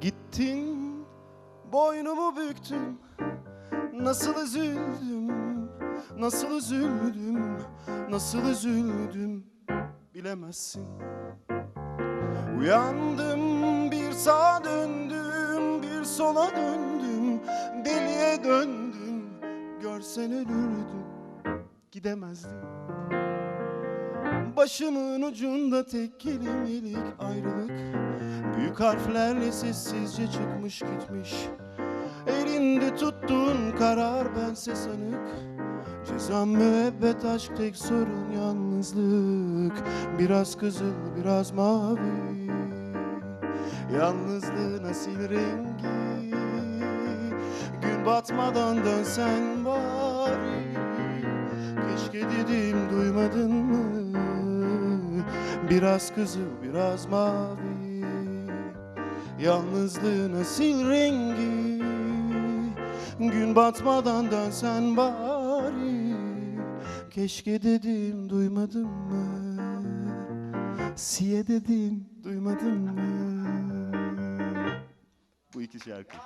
Gittin, boynumu büktüm Nasıl üzüldüm, nasıl üzüldüm Nasıl üzüldüm bilemezsin. Uyandım bir sağa döndüm, bir sola döndüm. Deliye döndüm, görsen ölürdüm. Gidemezdim. Başımın ucunda tek kelimelik ayrılık Büyük harflerle sessizce çıkmış gitmiş. Elinde tuttuğun karar bense sanık Cezam müebbet aşk tek sorun yalnızlık. Biraz kızıl biraz mavi Yalnızlığın asil rengi. Gün batmadan dönsen bari duymadın mı? Biraz kızıl biraz mavi. Yalnızlığın asil rengi. Gün batmadan dönsen bari. Keşke dedim duymadın mı? Siye dedim duymadın mı? Bu iki şarkı